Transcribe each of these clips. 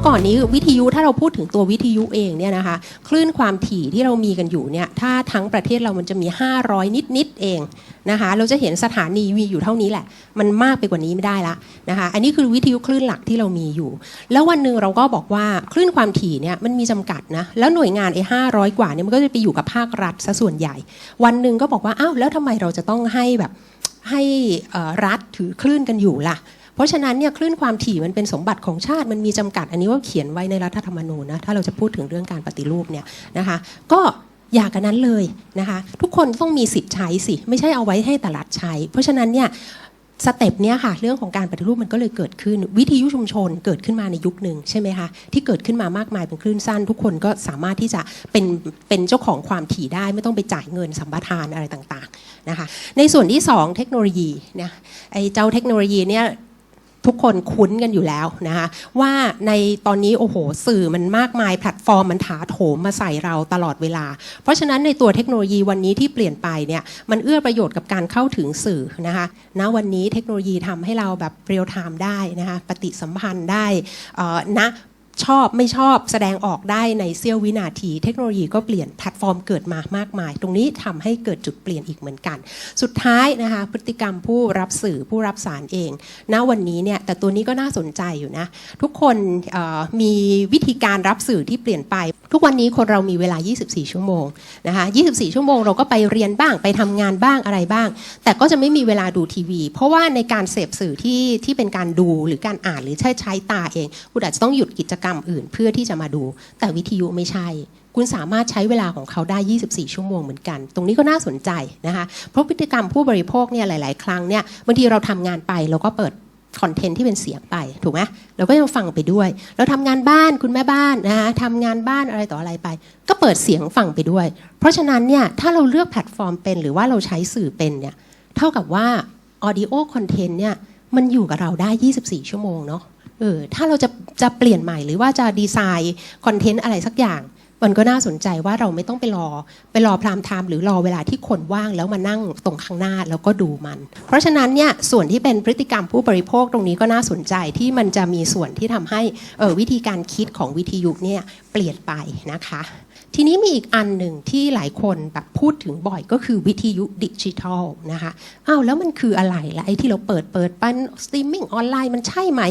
ื่อก่อนนี้วิทยุถ้าเราพูดถึงตัววิทยุเองเนี่ยนะคะคลื่นความถี่ที่เรามีกันอยู่เนี่ยถ้าทั้งประเทศเรามันจะมี 500 นิดนิดๆเองนะคะเราจะเห็นสถานีมีอยู่เท่านี้แหละ มันมากไปกว่านี้ไม่ได้ละนะคะอันนี้คือวิทยุคลื่นหลักที่เรามีอยู่ แล้ววันหนึ่งเราก็บอกว่าคลื่นความถี่เนี่ยมันมีจำกัดนะแล้วหน่วยงานไอ้ห้าร้อยกว่าเนี่ยมันก็จะไปอยู่กับภาครัฐซะส่วนใหญ่ วันหนึ่งก็บอกว่าอ้าวแล้วทำไมเราจะต้องให้แบบให้รัฐถือคลื่นกันอยู่ล่ะ ราะฉะนั้นเนี่ยคลื่นความถี่มันเป็นสมบัติของชาติมันมีจำกัด อันนี้ว่าเขียนไว้ในรัฐธรรมนูญนะถ้าเราจะพูดถึงเรื่องการปฏิรูปเนี่ยนะคะ ก็อยากกันนั้นเลยนะคะ ทุกคนต้องมีสิทธิ์ใช้สิ ไม่ใช่เอาไว้ให้แต่รัฐใช้ เพราะฉะนั้นเนี่ยสเต็ปเนี้ยค่ะเรื่องของการปฏิรูปมันก็เลยเกิดขึ้น วิทยุชุมชนเกิดขึ้นมาในยุคหนึ่งใช่ไหมคะที่เกิดขึ้นมามากมายเป็นคลื่นสั้น ทุกคนก็สามารถที่จะเป็นเป็นเจ้าของความถี่ได้ ไม่ต้องไปจ่ายเงินสัมปทานอะไรต่างๆนะคะในส่วนที่สองเทคโนโลยีเนี่ยไอ้เจ้าเทคโนโลยีเนี่ย ทุกคนคุ้นกันอยู่แล้วนะคะว่าในตอนนี้โอ้โหสื่อมันมากมายแพลตฟอร์มมันถาโถมมาใส่เราตลอดเวลา เพราะฉะนั้นในตัวเทคโนโลยีวันนี้ที่เปลี่ยนไปเนี่ยมันเอื้อประโยชน์กับการเข้าถึงสื่อนะคะณวันนี้เทคโนโลยีทำให้เราแบบเรียลไทม์ได้นะคะปฏิสัมพันธ์ได้เอ่อณ ชอบไม่ชอบแสดงออกได้ในเสี้ยววินาที เทคโนโลยีก็เปลี่ยนแพลตฟอร์มเกิดมามากมาย ตรงนี้ทำให้เกิดจุดเปลี่ยนอีกเหมือนกัน สุดท้ายนะคะพฤติกรรมผู้รับสื่อผู้รับสารเองณวันนี้เนี่ยแต่ตัวนี้ก็น่าสนใจอยู่นะ ทุกคนมีวิธีการรับสื่อที่เปลี่ยนไป ทุกวันนี้คนเรามีเวลา 24 ชั่วโมงนะคะ24 ชั่วโมงเราก็ไปเรียนบ้างไปทำงานบ้างอะไรบ้าง แต่ก็จะไม่มีเวลาดูทีวี เพราะว่าในการเสพสื่อที่ที่เป็นการดูหรือการอ่านหรือใช้ใช้ตาเองคุณอาจจะต้องหยุดกิจกรรมอื่นเพื่อที่จะมาดู แต่วิทยุไม่ใช่ คุณสามารถใช้เวลาของเขาได้ 24 ชั่วโมงเหมือนกัน ตรงนี้ก็น่าสนใจนะคะเพราะพฤติกรรมผู้บริโภคเนี่ยหลาย ๆ ครั้งเนี่ยบางทีเราทำงานไปเราก็เปิด คอนเทนต์ที่เป็นเสียงไปถูกไหมเราก็ยังฟังไปด้วย เราทำงานบ้านคุณแม่บ้านนะคะทำงานบ้านอะไรต่ออะไรไป ก็เปิดเสียงฟังไปด้วย เพราะฉะนั้นเนี่ยถ้าเราเลือกแพลตฟอร์มเป็น หรือว่าเราใช้สื่อเป็นเนี่ยเท่ากับว่า audio content เนี่ยมันอยู่กับเราได้ 24 ชั่วโมงเนาะเออถ้าเราจะจะเปลี่ยนใหม่หรือว่าจะดีไซน์คอนเทนต์อะไรสักอย่าง มันก็น่าสนใจว่าเราไม่ต้องไปรอ ไปรอพรามไทม์หรือรอเวลาที่คนว่างแล้วมานั่งตรงข้างหน้าแล้วก็ดูมัน เพราะฉะนั้นเนี่ยส่วนที่เป็นพฤติกรรมผู้บริโภคตรงนี้ก็น่าสนใจที่มันจะมีส่วนที่ทำให้วิธีการคิดของวิทยุเนี่ยเปลี่ยนไปนะคะ ทีนี้มีอีกอันหนึ่งที่หลายคนแบบ พูดถึงบ่อยก็คือวิทยุดิจิทัลนะคะอ้าวแล้วมันคืออะไรล่ะไอ้ที่เราเปิดเปิดปันสตรีมมิ่งออนไลน์มันใช่ไหม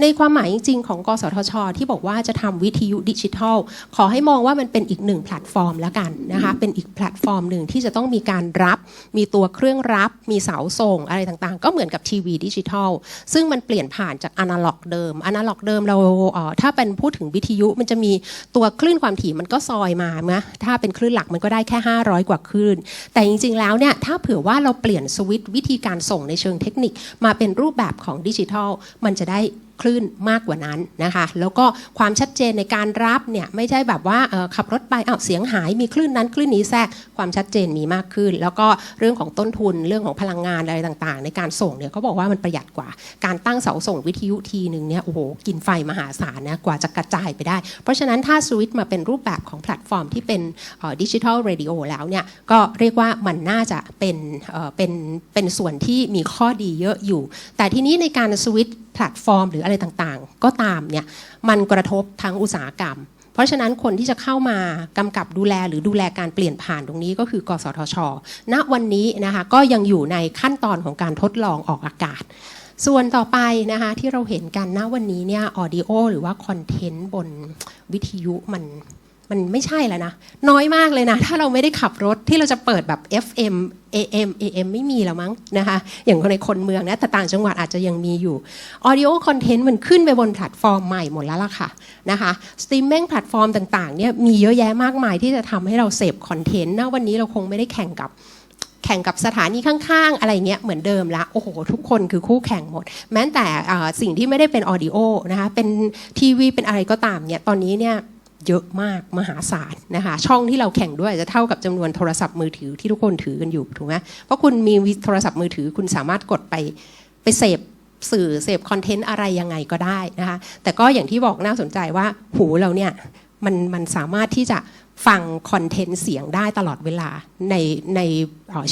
ในความหมายจริง ๆ ของกสทช ที่บอกว่าจะทำวิทยุดิจิทัล ขอให้มองว่ามันเป็นอีกหนึ่งแพลตฟอร์มแล้วกันนะคะเป็นอีกแพลตฟอร์มหนึ่งที่จะต้องมีการรับ มีตัวเครื่องรับ มีเสาส่งอะไรต่างๆ ก็เหมือนกับทีวีดิจิทัล ซึ่งมันเปลี่ยนผ่านจากอนาล็อกเดิมอนาล็อกเดิมเราเออถ้าเป็นพูดถึงวิทยุมันจะมีตัวคลื่นความถี่มันก็ซอยมาเมื่อถ้าเป็นคลื่นหลักมันก็ได้แค่ 500 กว่าคลื่น แต่จริงๆแล้วเนี่ยถ้าเผื่อว่าเราเปลี่ยนสวิตช์วิธีการส่งในเชิงเทคนิค มาเป็นรูปแบบของดิจิทัล มันจะได้ คลื่นมากกว่านั้นนะคะแล้วก็ความชัดเจนในการรับเนี่ยไม่ใช่แบบว่าขับรถไปอ้าวเสียงหายมีคลื่นนั้นคลื่นนี้แทรกความชัดเจนมีมากขึ้น แล้วก็เรื่องของต้นทุนเรื่องของพลังงานอะไรต่างๆ ในการส่งเนี่ยเขาบอกว่ามันประหยัดกว่า การตั้งเสาส่งวิทยุทีหนึ่งเนี่ยโอ้โหกินไฟมหาศาลนะกว่าจะกระจายไปได้ เพราะฉะนั้นถ้าสวิตมาเป็นรูปแบบของแพลตฟอร์มที่เป็นดิจิทัลเรดิโอแล้วเนี่ยก็เรียกว่ามันน่าจะเป็นเป็นเป็นส่วนที่มีข้อดีเยอะอยู่ แต่ทีนี้ในการสวิต แพลตฟอร์ม หรืออะไรต่างๆ ก็ตามเนี่ยมันกระทบทั้งอุตสาหกรรม เพราะฉะนั้นคนที่จะเข้ามากำกับดูแลหรือดูแลการเปลี่ยนผ่านตรงนี้ก็คือกสทช ณวันนี้นะคะก็ยังอยู่ในขั้นตอนของการทดลองออกอากาศส่วนต่อไปนะคะที่เราเห็นกันณวันนี้เนี่ยออดิโอหรือว่าคอนเทนต์บนวิทยุมัน มันไม่ใช่แล้วนะ น้อยมากเลยนะ ถ้าเราไม่ได้ขับรถที่เราจะเปิดแบบ FM AM AM ไม่มีแล้วมั้งนะคะ อย่างคนในคนเมืองนะ แต่ต่างจังหวัดอาจจะยังมีอยู่ Audio Content มันขึ้นไปบนแพลตฟอร์มใหม่หมดแล้วล่ะค่ะนะคะสตรีมมิ่งแพลตฟอร์มต่างๆเนี่ยมีเยอะแยะมากมายที่จะทำให้เราเสพคอนเทนต์นะวันนี้เราคงไม่ได้แข่งกับแข่งกับสถานีข้างๆ อะไรเงี้ยเหมือนเดิมละโอ้โห ทุกคนคือคู่แข่งหมด แม้แต่สิ่งที่ไม่ได้เป็นออดิโอนะคะเป็นทีวีเป็นอะไรก็ตามเนี่ยตอนนี้เนี่ย เยอะมากมหาศาลนะคะช่องที่เราแข่งด้วยจะเท่ากับจำนวนโทรศัพท์มือถือที่ทุกคนถือกันอยู่ถูกไหมเพราะคุณมีโทรศัพท์มือถือคุณสามารถกดไปไปเสพสื่อเสพคอนเทนต์อะไรยังไงก็ได้นะคะแต่ก็อย่างที่บอกน่าสนใจว่าหูเราเนี่ยมันมันสามารถที่จะ ฟังคอนเทนต์เสียงได้ตลอดเวลาในใน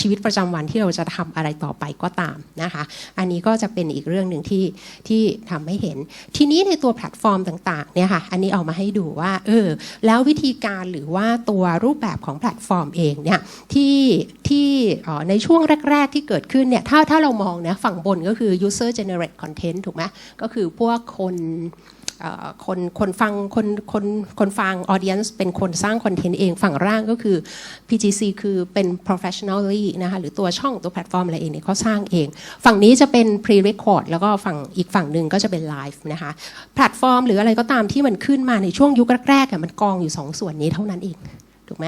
ชีวิตประจำวันที่เราจะทำอะไรต่อไปก็ตามนะคะ อันนี้ก็จะเป็นอีกเรื่องหนึ่งที่ที่ทำให้เห็น ทีนี้ในตัวแพลตฟอร์มต่างๆเนี่ยค่ะอันนี้เอามาให้ดูว่าเออแล้ววิธีการหรือว่าตัวรูปแบบของแพลตฟอร์มเองเนี่ยที่ที่ในช่วงแรก ๆ ที่เกิดขึ้นเนี่ยถ้าถ้าเรามองนะฝั่งบนก็คือ user generate content ถูกไหมก็คือพวกคน คนคนฟังคนคนคนฟัง audience เป็นคนสร้างคอนเทนต์เองฝั่งร่างก็คือ PGC คือเป็น professionally นะคะหรือตัวช่องตัวแพลตฟอร์มอะไรเองเนี่ยเขาสร้างเอง ฝั่งนี้จะเป็น pre-record แล้วก็ฝั่งอีกฝั่งหนึ่งก็จะเป็น live นะคะแพลตฟอร์มหรืออะไรก็ตามที่มันขึ้นมาในช่วงยุคแรกๆมันกองอยู่สองส่วนนี้เท่านั้นเองถูกไหม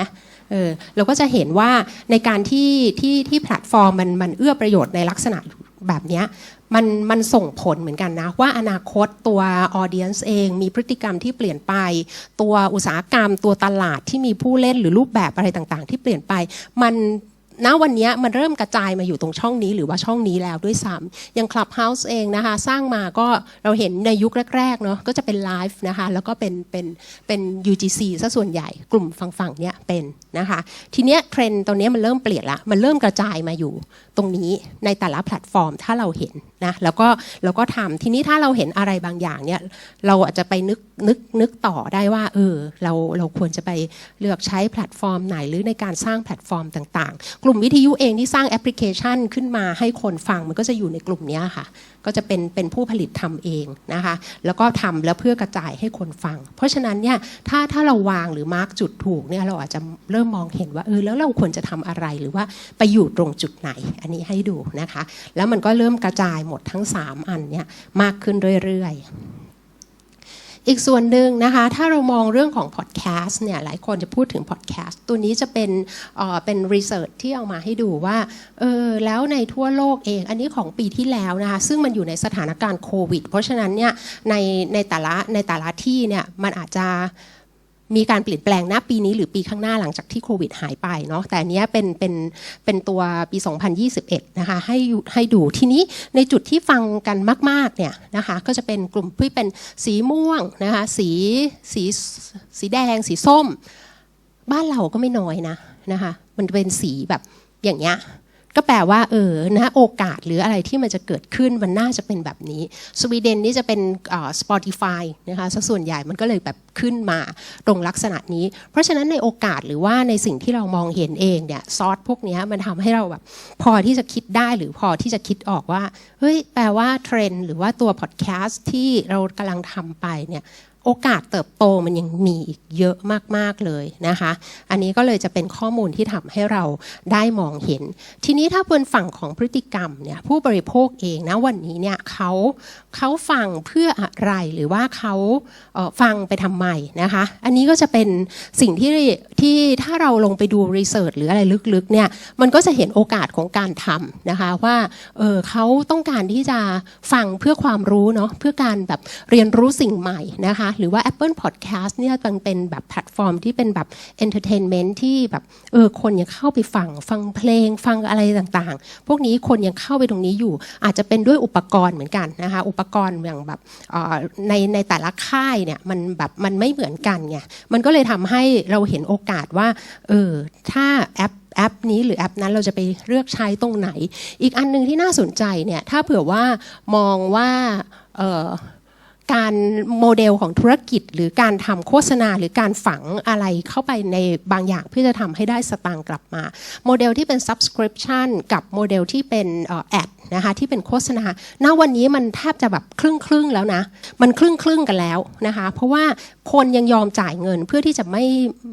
เออเราก็จะเห็นว่าในการที่ที่ที่แพลตฟอร์มมันมันเอื้อประโยชน์ในลักษณะ แบบนี้มันมันส่งผลเหมือนกันนะ ว่าอนาคตตัวออเดียนซ์เองมีพฤติกรรมที่เปลี่ยนไป ตัวอุตสาหกรรม ตัวตลาดที่มีผู้เล่นหรือรูปแบบอะไรต่างๆ ที่เปลี่ยนไปมัน ณวันนี้มันเริ่มกระจายมาอยู่ตรงช่องนี้หรือว่าช่องนี้แล้วด้วยซ้ำอย่าง Clubhouse เองนะคะ สร้างมาก็เราเห็นในยุคแรกๆเนาะก็จะเป็นไลฟ์นะคะแล้วก็เป็นเป็นเป็น UGC ซะส่วนใหญ่กลุ่มฝั่งๆเนี้ยเป็นนะคะ ทีเนี้ยเทรนด์ตรงเนี้ยมันเริ่มเปลี่ยนละ มันเริ่มกระจายมาอยู่ตรงนี้ในแต่ละแพลตฟอร์มถ้าเราเห็น นะแล้วก็แล้วก็ทำทีนี้ถ้าเราเห็นอะไรบางอย่างเนี่ยเราอาจจะไปนึกนึกนึกต่อได้ว่าเออเราเราควรจะไปเลือกใช้แพลตฟอร์มไหนหรือในการสร้างแพลตฟอร์มต่างๆ กลุ่มวิทยุเองที่สร้างแอปพลิเคชันขึ้นมาให้คนฟังมันก็จะอยู่ในกลุ่มนี้ค่ะก็จะเป็นเป็นผู้ผลิตทำเองนะคะแล้วก็ทำแล้วเพื่อกระจายให้คนฟัง เพราะฉะนั้นเนี่ยถ้าถ้าเราวางหรือมาร์กจุดถูกเนี่ยเราอาจจะเริ่มมองเห็นว่าเออแล้วเราควรจะทำอะไรหรือว่าไปอยู่ตรงจุดไหน อันนี้ให้ดูนะคะ แล้วมันก็เริ่มกระจายหมดทั้ง 3 อันเนี่ยมากขึ้นเรื่อยๆ อีกส่วนหนึ่งนะคะ ถ้าเรามองเรื่องของพอดแคสต์เนี่ยหลายคนจะพูดถึงพอดแคสต์ตัวนี้จะเป็นเอ่อเป็นรีเสิร์ชที่เอามาให้ดูว่าเออแล้วในทั่วโลกเอง อันนี้ของปีที่แล้วนะคะ ซึ่งมันอยู่ในสถานการณ์โควิด เพราะฉะนั้นเนี่ยในในแต่ละในแต่ละที่เนี่ยมันอาจจะ มีการเปลี่ยนแปลงหน้าปีนี้หรือปีข้างหน้าหลังจากที่โควิดหายไปเนาะแต่อันเนี้ยเป็นเป็นเป็นตัวปี 2021 นะคะให้ให้ดูทีนี้ในจุดที่ฟังกันมากๆเนี่ยนะคะก็จะเป็นกลุ่มที่เป็นสีม่วงนะคะสีสีสีแดง สีส้ม บ้านเราก็ไม่น้อยนะนะคะมันเป็นสีแบบอย่างเงี้ย ก็แปลว่าเออนะโอกาสหรืออะไรที่มันจะเกิดขึ้นมันน่าจะเป็นแบบนี้ สวีเดนนี่จะเป็นอ่า Spotify นะคะซะส่วนใหญ่มันก็เลยแบบขึ้นมาตรงลักษณะนี้ เพราะฉะนั้นในโอกาสหรือว่าในสิ่งที่เรามองเห็นเองเนี่ยซอสพวกนี้มันทำให้เราแบบพอที่จะคิดได้หรือพอที่จะคิดออกว่าเฮ้ยแปลว่าเทรนด์หรือว่าตัวพอดแคสต์ที่เรากำลังทำไปเนี่ย โอกาสเติบโตมันยังมีอีกเยอะมากๆเลยนะคะ อันนี้ก็เลยจะเป็นข้อมูลที่ทำให้เราได้มองเห็น ทีนี้ถ้าบนฝั่งของพฤติกรรมเนี่ยผู้บริโภคเองนะวันนี้เนี่ยเขาเขาฟังเพื่ออะไรหรือว่าเขาเออฟังไปทำไมนะคะ อันนี้ก็จะเป็นสิ่งที่ที่ถ้าเราลงไปดูรีเสิร์ชหรืออะไรลึกๆเนี่ยมันก็จะเห็นโอกาสของการทำนะคะว่าเออเขาต้องการที่จะฟังเพื่อความรู้เนาะเพื่อการแบบเรียนรู้สิ่งใหม่นะคะหรือว่า Apple Podcast เนี่ยมันเป็นแบบแพลตฟอร์มที่เป็นแบบ entertainment ที่แบบเออคนยังเข้าไปฟังฟังเพลงฟังอะไรต่างๆ พวกนี้คนยังเข้าไปตรงนี้อยู่ อาจจะเป็นด้วยอุปกรณ์เหมือนกันนะคะอุปกรณ์อย่างแบบออในในแต่ละค่ายเนี่ยมันแบบมันไม่เหมือนกันไงมันก็เลยทำให้เราเห็นโอกาสว่าเออถ้าแอปแอปนี้หรือแอปนั้นเราจะไปเลือกใช้ตรงไหน อีกอันหนึงที่น่าสนใจเนี่ยถ้าเผื่อว่ามองว่า การโมเดลของธุรกิจ หรือการทำโฆษณาหรือการฝังอะไรเข้าไปในบางอย่างเพื่อจะทำให้ได้สตางค์กลับมา โมเดลที่เป็น subscription กับโมเดลที่เป็นแอดนะคะที่เป็นโฆษณา ณ วันนี้มันแทบจะแบบครึ่งครึ่งแล้วนะ มันครึ่งครึ่งกันแล้วนะคะ เพราะว่าคนยังยอมจ่ายเงินเพื่อที่จะไม่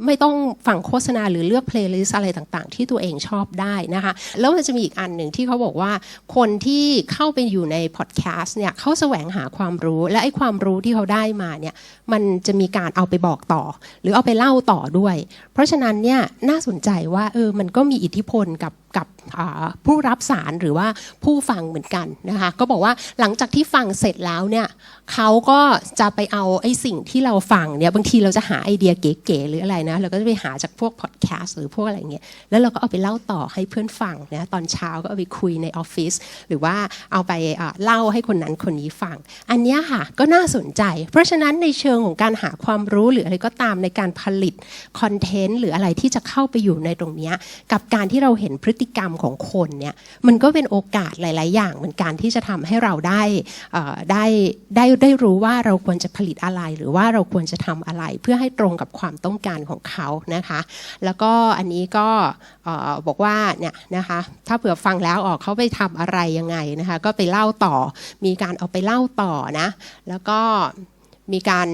ไม่ต้องฟังโฆษณาหรือเลือกเพลย์ลิสอะไรต่างๆ ที่ตัวเองชอบได้นะคะ แล้วมันจะมีอีกอันหนึ่งที่เขาบอกว่า คนที่เข้าไปอยู่ในพอดแคสต์เนี่ยเขาแสวงหาความรู้และไอ้ความรู้ที่เขาได้มาเนี่ยมันจะมีการเอาไปบอกต่อ หรือเอาไปเล่าต่อด้วย เพราะฉะนั้นเนี่ยน่าสนใจว่าเออมันก็มีอิทธิพลกับกับผู้รับสารหรือว่าผู้ฟังเหมือนกันนะคะก็บอกว่าหลังจากที่ฟังเสร็จแล้วเนี่ยเขาก็จะไปเอาไอ้สิ่งที่เราฟังเนี่ยบางทีเราจะหาไอเดียเก๋ๆหรืออะไรนะเราก็จะไปหาจากพวกพอดแคสต์หรือพวกอะไรเงี้ยแล้วเราก็เอาไปเล่าต่อให้เพื่อนฟังนะตอนเช้าก็เอาไปคุยในออฟฟิศหรือว่าเอาไปเล่าให้คนนั้นคนนี้ฟัง อันนี้ค่ะก็น่าสนใจ เพราะฉะนั้นในเชิงของการหาความรู้หรืออะไรก็ตามในการผลิตคอนเทนต์หรืออะไรที่จะเข้าไปอยู่ในตรงนี้กับการที่เราเห็นพฤติกรรมของคนเนี่ยมันก็เป็นโอกาสหลาย ๆ อย่างเหมือนกันที่จะทำให้เราได้ได้ได้ได้รู้ว่าเราควรจะผลิตอะไรหรือว่าเราควรจะทำอะไร เพื่อให้ตรงกับความต้องการของเขานะคะ แล้วก็อันนี้ก็บอกว่าเนี่ยนะคะถ้าเผื่อฟังแล้วออกเขาไปทำอะไรยังไงนะคะก็ไปเล่าต่อมีการเอาไปเล่าต่อนะแล้วก็มีการ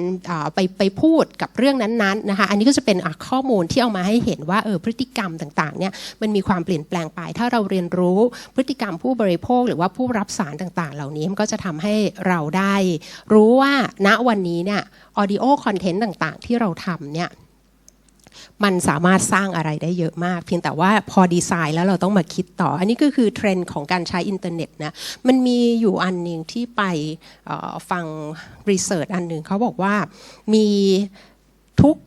ไปไปพูดกับเรื่องนั้นๆนะคะ อันนี้ก็จะเป็นข้อมูลที่เอามาให้เห็นว่าเออพฤติกรรมต่างๆเนี่ยมันมีความเปลี่ยนแปลงไป ถ้าเราเรียนรู้พฤติกรรมผู้บริโภค หรือว่าผู้รับสารต่างๆ เหล่านี้มันก็จะทำให้เราได้รู้ว่าณวันนี้เนี่ยออดิโอคอนเทนต์ต่างๆ ที่เราทำเนี่ย มันสามารถสร้างอะไรได้เยอะมาก เพียงแต่ว่าพอดีไซน์แล้วเราต้องมาคิดต่อ อันนี้ก็คือเทรนด์ของการใช้อินเทอร์เน็ตนะมันมีอยู่อันหนึ่งที่ไปฟังรีเสิร์ชอันหนึ่งเขาบอกว่ามีทุก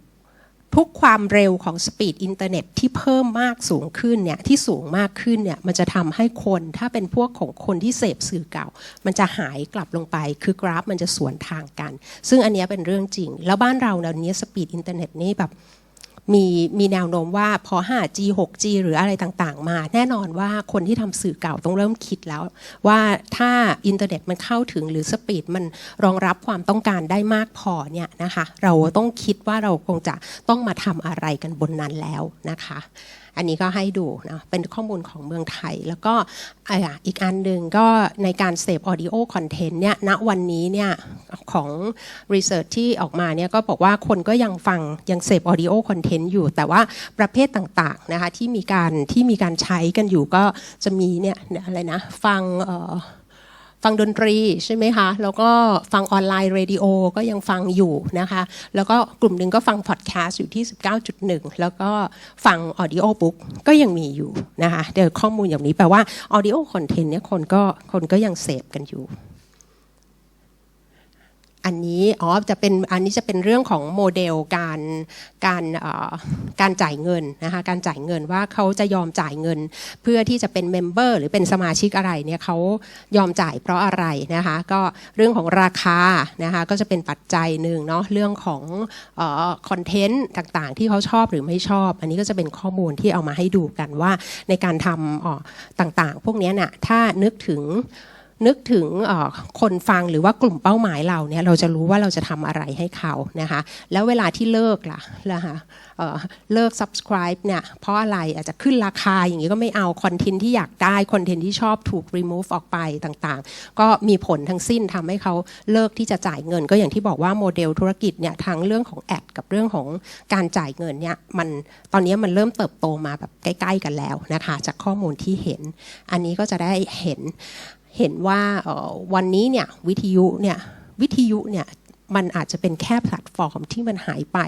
ทุกความเร็วของสปีดอินเทอร์เน็ตที่เพิ่มมากสูงขึ้นเนี่ยที่สูงมากขึ้นเนี่ยมันจะทำให้คนถ้าเป็นพวกของคนที่เสพสื่อเก่า มันจะหายกลับลงไป คือกราฟมันจะสวนทางกัน ซึ่งอันนี้เป็นเรื่องจริง แล้วบ้านเราเดี๋ยนี้สปีดอินเทอร์เน็ตนี่แบบ มีมีแนวโน้มว่าพอ 5G 6G หรืออะไรต่างๆ มา แน่นอนว่าคนที่ทำสื่อเก่าต้องเริ่มคิดแล้ว ว่าถ้าอินเทอร์เน็ตมันเข้าถึงหรือสปีดมันรองรับความต้องการได้มากพอเนี่ยนะคะ เราต้องคิดว่าเราคงจะต้องมาทำอะไรกันบนนั้นแล้วนะคะอันนี้ก็ให้ดูนะเป็นข้อมูลของเมืองไทย แล้วก็อีกอันหนึ่งก็ในการเสพออดิโอคอนเทนต์เนี่ยณวันนี้เนี่ยของรีเสิร์ชที่ออกมาเนี่ยก็บอกว่าคนก็ยังฟังยังเสพออดิโอคอนเทนต์อยู่ แต่ว่าประเภทต่างๆนะคะที่มีการที่มีการใช้กันอยู่ก็จะมีเนี่ยอะไรนะฟังเอ่อ ฟังดนตรีใช่ไหมคะ แล้วก็ฟังออนไลน์เรดิโอก็ยังฟังอยู่นะคะ แล้วก็กลุ่มหนึ่งก็ฟังพอดแคสต์อยู่ที่ 19.1 แล้วก็ฟังออดิโอบุ๊กก็ยังมีอยู่นะคะเดี๋ยวข้อมูลอย่างนี้แปลว่าออดิโอคอนเทนต์เนี่ยคนก็คนก็ยังเสพกันอยู่ อันนี้อ๋อจะเป็นอันนี้จะเป็นเรื่องของโมเดลการการการจ่ายเงินนะคะการจ่ายเงินว่าเขาจะยอมจ่ายเงิน เพื่อที่จะเป็นเมมเบอร์หรือเป็นสมาชิกอะไรเนี่ยเขายอมจ่ายเพราะอะไรนะคะก็เรื่องของราคานะคะก็จะเป็นปัจจัยหนึ่งเนาะเรื่องของคอนเทนต์ต่างๆ ที่เขาชอบหรือไม่ชอบ อันนี้ก็จะเป็นข้อมูลที่เอามาให้ดูกันว่าในการทำอ่อต่างๆ พวกนี้ยน่ะถ้านึกถึง นึกถึงคนฟังหรือว่ากลุ่มเป้าหมายเราเนี่ยเราจะรู้ว่าเราจะทำอะไรให้เขานะคะแล้วเวลาที่เลิกล่ะนะคะเเลิก subscribe เนี่ยเพราะอะไรอาจจะขึ้นราคาอย่างนี้ก็ไม่เอาคอนเทนต์ที่อยากได้คอนเทนต์ที่ชอบถูก remove ออกไปต่างๆ ก็มีผลทั้งสิ้นทำให้เขาเลิกที่จะจ่ายเงิน ก็อย่างที่บอกว่าโมเดลธุรกิจเนี่ยทั้งเรื่องของแอดกับเรื่องของการจ่ายเงินเนี่ยมันตอนนี้มันเริ่มเติบโตมาแบบใกล้ ๆ กันแล้วนะคะจากข้อมูลที่เห็น อันนี้ก็จะได้เห็น เห็นว่าวันนี้เนี่ยวิทยุเนี่ยวิทยุเนี่ย มันอาจจะเป็นแค่แพลตฟอร์มที่มันหายไป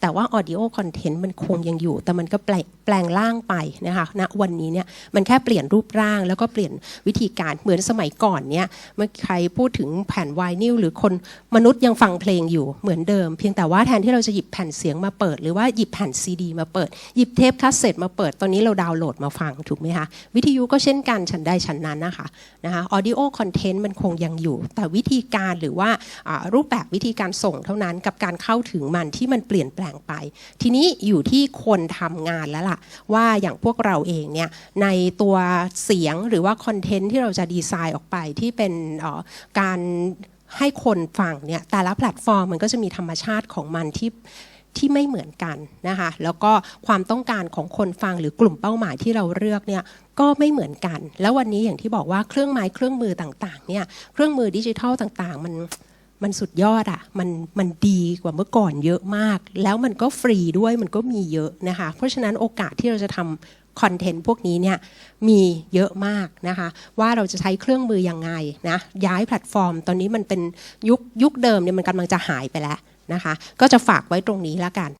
แต่ว่า Audio Content มันคงยังอยู่ แต่มันก็แปลงแปลงร่างไปนะคะณวันนี้เนี่ยมันแค่เปลี่ยนรูปร่าง แล้วก็เปลี่ยนวิธีการเหมือนสมัยก่อนเนี่ยเมื่อใครพูดถึงแผ่นไวนิลหรือคนมนุษย์ยังฟังเพลงอยู่เหมือนเดิม เพียงแต่ว่าแทนที่เราจะหยิบแผ่นเสียงมาเปิด หรือว่าหยิบแผ่นซีดีมาเปิด หยิบเทปคาสเซ็ตมาเปิดตอนนี้เราดาวน์โหลดมาฟังถูกไหมคะวิทยุก็เช่นกันฉันได้ฉันนั้นนะคะนะคะ audio content มันคงยังอยู่ แต่วิธีการหรือว่ารูปแบบวิธีการส่งเท่านั้นกับการเข้าถึงมันที่มันเปลี่ยนแปลงไป ทีนี้อยู่ที่คนทำงานแล้วล่ะ ว่าอย่างพวกเราเองเนี่ยในตัวเสียงหรือว่าคอนเทนต์ที่เราจะดีไซน์ออกไปที่เป็นออการให้คนฟังเนี่ยแต่ละแพลตฟอร์มมันก็จะมีธรรมชาติของมันที่ที่ไม่เหมือนกันนะคะแล้วก็ความต้องการของคนฟังหรือกลุ่มเป้าหมายที่เราเลือกเนี่ยก็ไม่เหมือนกัน แล้ววันนี้อย่างที่บอกว่าเครื่องไม้เครื่องมือต่างๆเนี่ยเครื่องมือดิจิทัลต่างๆ มัน มันสุดยอดอะ่ะมันมันดีกว่าเมื่อก่อนเยอะมาก แล้วมันก็ฟรีด้วยมันก็มีเยอะนะคะ เพราะฉะนั้นโอกาสที่เราจะทำคอนเทนต์พวกนี้เนี่ยมีเยอะมากนะคะ ว่าเราจะใช้เครื่องมือยังไงนะย้ายแพลตฟอร์ม ตอนนี้มันเป็นยุคยุคเดิมเนี่ยมันกำลังจะหายไปแล้วนะคะ ก็จะฝากไว้ตรงนี้แล้วกัน